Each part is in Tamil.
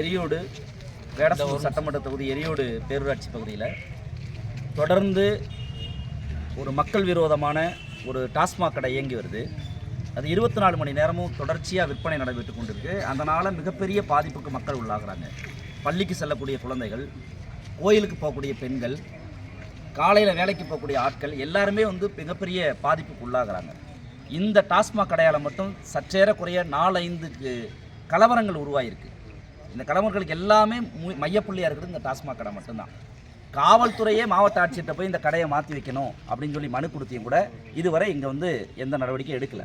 எரியோடு வேடசூர் சட்டமன்ற தொகுதி எரியோடு பேரூராட்சி பகுதியில் தொடர்ந்து ஒரு மக்கள் விரோதமான ஒரு டாஸ்மாக் கடை இயங்கி வருது. அது இருபத்தி நாலு மணி நேரமும் தொடர்ச்சியாக விற்பனை நடைபெற்று கொண்டிருக்கு. அதனால் மிகப்பெரிய பாதிப்புக்கு மக்கள் உள்ளாகுறாங்க. பள்ளிக்கு செல்லக்கூடிய குழந்தைகள் கோயிலுக்கு போகக்கூடிய பெண்கள் காலையில் வேலைக்கு போகக்கூடிய ஆட்கள் எல்லாருமே வந்து மிகப்பெரிய பாதிப்புக்கு உள்ளாகுறாங்க. இந்த டாஸ்மாக் கடையால் மட்டும் சற்றேறக்குறைய நாலೈந்துக்கு கலவரங்கள் உருவாயிருக்கு. இந்த கடமர்களுக்கு எல்லாமே மு- மையப்புள்ளியாக இருக்கிறது இந்த டாஸ்மாக் கடை மட்டும்தான். காவல்துறையே மாவட்ட ஆட்சியர்கிட்ட போய் இந்த கடையை மாற்றி வைக்கணும் அப்படின்னு சொல்லி மனு கொடுத்தியும் கூட இதுவரை இங்கே வந்து எந்த நடவடிக்கையும் எடுக்கலை.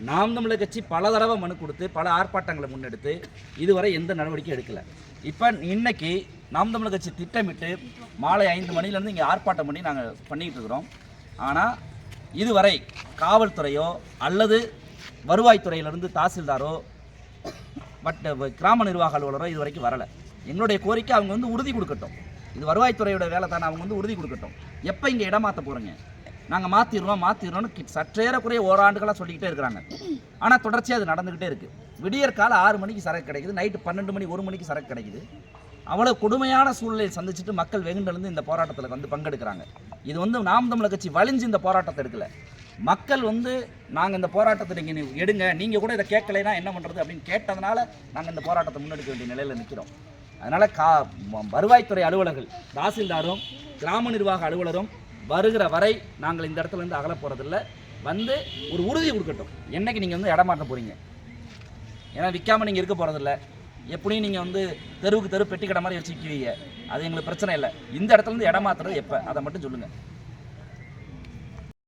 நாம் தமிழர் கட்சி பல தடவை மனு கொடுத்து பல ஆர்ப்பாட்டங்களை முன்னெடுத்து இதுவரை எந்த நடவடிக்கையும் எடுக்கலை. இப்போ இன்னைக்கு நாம் தமிழர் கட்சி திட்டமிட்டு மாலை ஐந்து மணிலேருந்து இங்கே ஆர்ப்பாட்டம் பண்ணி நாங்கள் பண்ணிக்கிட்டு இருக்கிறோம். ஆனால் இதுவரை காவல்துறையோ அல்லது வருவாய்த்துறையிலிருந்து தாசில்தாரோ பட் கிராம நிர்வாக அலுவலரோ இது வரைக்கும் வரலை. எங்களுடைய கோரிக்கை அவங்க வந்து உறுதி கொடுக்கட்டும். இது வருவாய்த்துறையோட வேலை தானே அவங்க வந்து உறுதி கொடுக்கட்டும். எப்போ இங்கே இடம் மாற்ற போகிறீங்க நாங்கள் மாற்றிடுறோம் மாற்றிடுறோம்னு சற்றேறக்குறைய ஓராண்டுகளாக சொல்லிக்கிட்டே இருக்கிறாங்க. ஆனால் தொடர்ச்சியாக அது நடந்துக்கிட்டே இருக்குது விடியற் காலை ஆறு மணிக்கு சரக்கு கிடைக்குது நைட்டு பன்னெண்டு மணி ஒரு மணிக்கு சரக்கு கிடைக்குது. அவ்வளோ கொடுமையான சூழ்நிலையை சந்திச்சுட்டு மக்கள் வெகுண்டிலேருந்து இந்த போராட்டத்தில் வந்து பங்கெடுக்கிறாங்க. இது வந்து நாம் தமிழர் கட்சி வலிஞ்சு இந்த போராட்டத்தை எடுக்கல. மக்கள் வந்து நாங்கள் இந்த போராட்டத்தை நீங்கள் எடுங்க நீங்கள் கூட இதை கேட்கலைன்னா என்ன பண்ணுறது அப்படின்னு கேட்டதுனால நாங்கள் இந்த போராட்டத்தை முன்னெடுக்க வேண்டிய நிலையில் நிற்கிறோம் அதனால் கா வருவாய்த்துறை அலுவலர்கள் தாசில்தாரும் கிராம நிர்வாக அலுவலரும் வருகிற வரை நாங்கள் இந்த இடத்துலேருந்து அகல போகிறதில்ல வந்து ஒரு உறுதி கொடுக்கட்டும். என்னைக்கு நீங்கள் வந்து இடமாற்ற போகிறீங்க ஏன்னா விற்காம நீங்கள் இருக்க போகிறதில்ல எப்படியும் நீங்கள் வந்து தெருவுக்கு தெரு பெட்டி கடை மாதிரி வச்சுக்குவீங்க அது எங்களுக்கு பிரச்சனை இல்லை. இந்த இடத்துல இருந்து எப்போ? அதை மட்டும் சொல்லுங்கள்